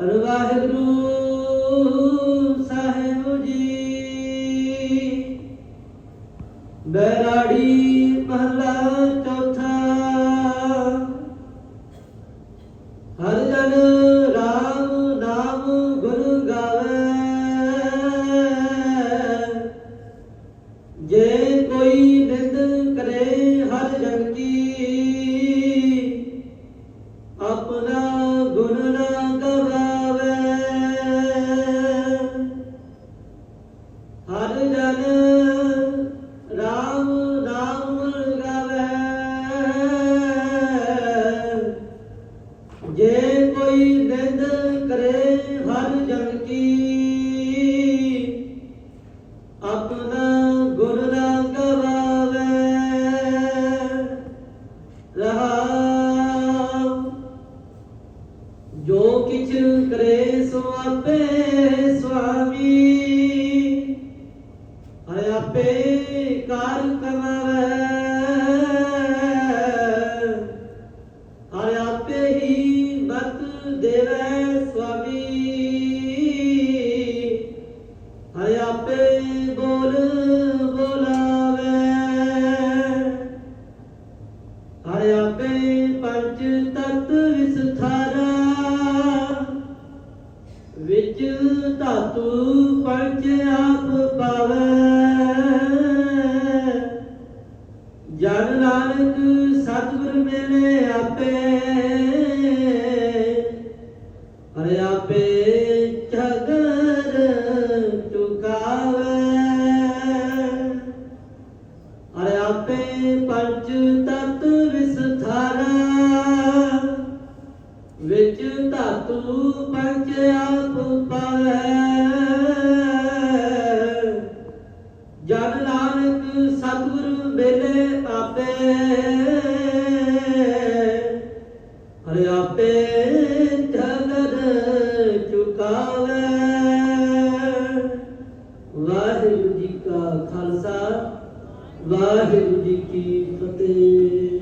ਅਰ ਵਾਹਿਗੁਰੂ ਸਾਹਿਬ ਜੀ, ਬੈਰਾੜੀ ਮਹਲਾ ਚੌਥਾ, ਹਰ ਜਨ ਰਾਮ ਨਾਮ ਗੁਰ ਗਾਵੇ। ਜੇ ਕੋਈ ਨਿੰਦ ਕਰੇ ਹਰ ਜਨ ਕੀ ਗੁਣ ਨਾ ਗਵਾਵੇ ਰਹਾਉ, ਜੋ ਕਿਛ ਕਰੇ ਸੋ ਆਪੇ ਸੁਆਮੀ। ਹਰ ਆਪੇ ਕਾਰ ਕਮਾਵੇ। ਹਰ ਆਪੇ ਹੀ ਮਤ ਦੇਵੇ ਸੁਆਮੀ। ਹਰ ਆਪੇ ਬੋਲ ਹਰ ਆਪੇ ਪੰਜ ਤਤ ਵਿਸਥਾਰਾ। ਵਿੱਚ ਧਾਤੂ ਪੰਜ ਆਪ ਪਾਵੇ। ਜਨ ਨਾਨਕ ਸਤਿਗੁਰ ਮਿਲੇ ਆਪੇ। ਹਰ ਆਪੇ ਪੰਜ ਤਤ ਵਿਸਥਾਰਾ, ਵਿੱਚ ਧਾਤੂ ਪੰਜ ਆਪ ਪਾਵੇ। ਜਨ ਨਾਨਕ ਸਤਿਗੁਰ ਮਿਲੇ ਆਪੇ ਹਰ ਆਪੇ ਵਾਹਿਗੁਰੂ ਜੀ ਕੀ ਫਤਿਹ।